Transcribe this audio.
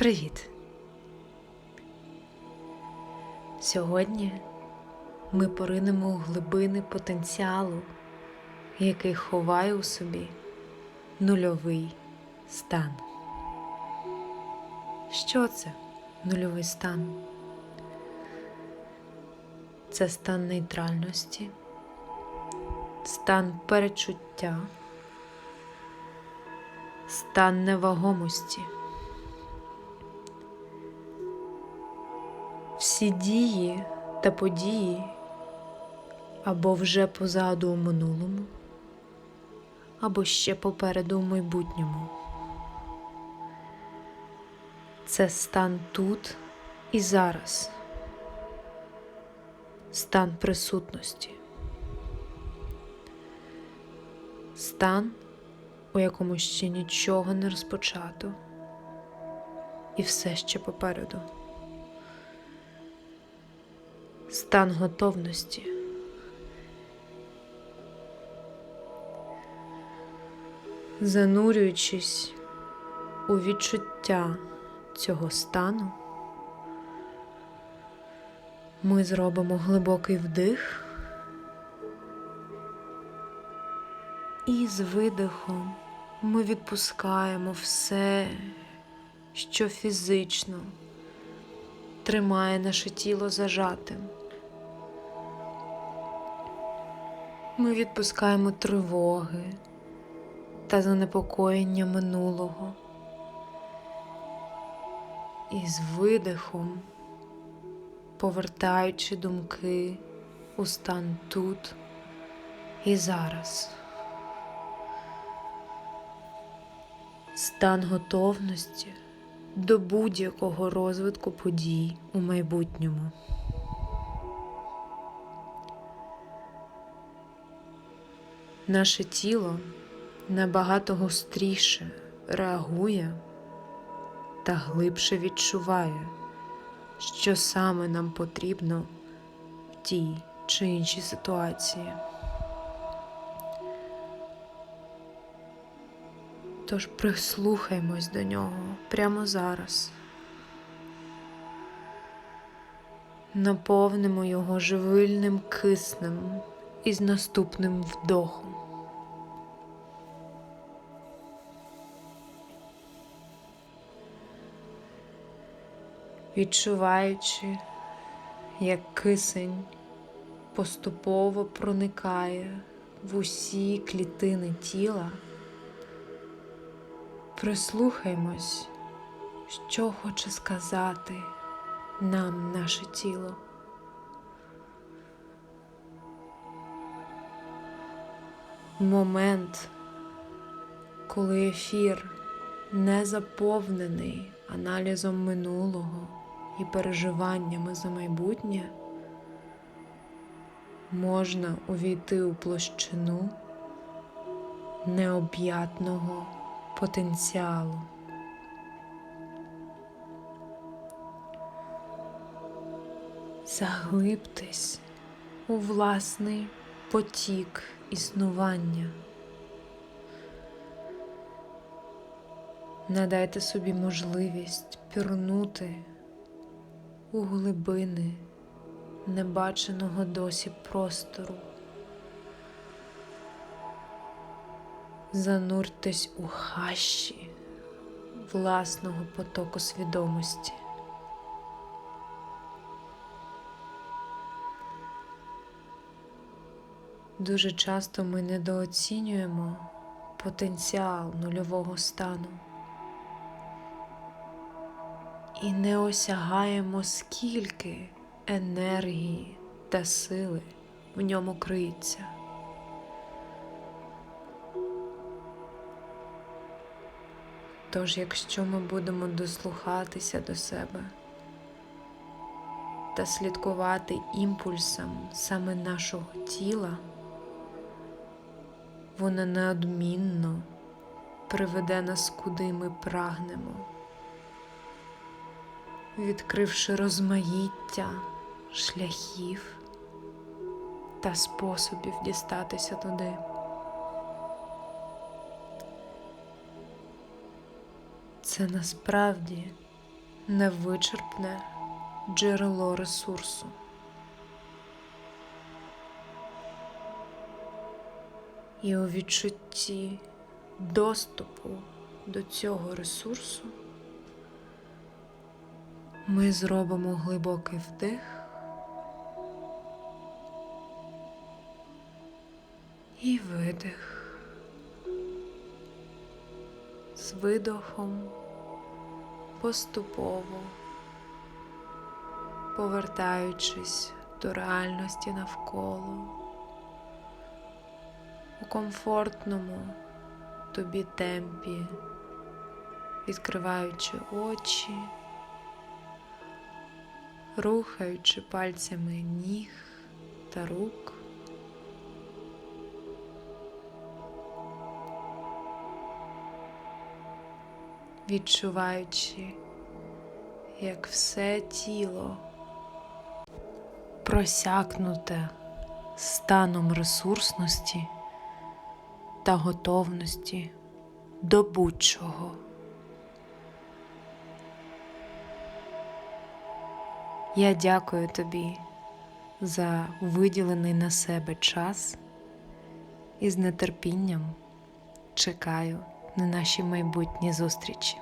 Привіт! Сьогодні ми поринемо у глибини потенціалу, який ховає у собі нульовий стан. Що це нульовий стан? Це стан нейтральності, стан перечуття, стан невагомості. Всі дії та події або вже позаду у минулому, або ще попереду у майбутньому. Це стан тут і зараз, стан присутності, стан, у якому ще нічого не розпочато, і все ще попереду. Стан готовності. Занурюючись у відчуття цього стану, ми зробимо глибокий вдих і з видихом ми відпускаємо все, що фізично тримає наше тіло зажатим. Ми відпускаємо тривоги та занепокоєння минулого. І з видихом, повертаючи думки у стан тут і зараз. Стан готовності до будь-якого розвитку подій у майбутньому. Наше тіло набагато гостріше реагує та глибше відчуває, що саме нам потрібно в тій чи іншій ситуації. Тож прислухаймось до нього прямо зараз. Наповнимо його живильним киснем із наступним вдохом. Відчуваючи, як кисень поступово проникає в усі клітини тіла, прислухаймось, що хоче сказати нам наше тіло. Момент, коли ефір не заповнений аналізом минулого і переживаннями за майбутнє, можна увійти у площину необ'ятного потенціалу. Заглибтесь у власний потік існування. Надайте собі можливість пірнути у глибини небаченого досі простору. Зануртесь у хащі власного потоку свідомості. Дуже часто ми недооцінюємо потенціал нульового стану і не осягаємо, скільки енергії та сили в ньому криється. Тож, якщо ми будемо дослухатися до себе та слідкувати імпульсам саме нашого тіла, воно неодмінно приведе нас куди ми прагнемо, відкривши розмаїття шляхів та способів дістатися туди. Це насправді невичерпне джерело ресурсу. І у відчутті доступу до цього ресурсу ми зробимо глибокий вдих і видих. З видохом поступово повертаючись до реальності навколо у комфортному тобі темпі, відкриваючи очі, рухаючи пальцями ніг та рук. Відчуваючи, як все тіло просякнуте станом ресурсності та готовності до будь-чого. Я дякую тобі за виділений на себе час і з нетерпінням чекаю на наші майбутні зустрічі.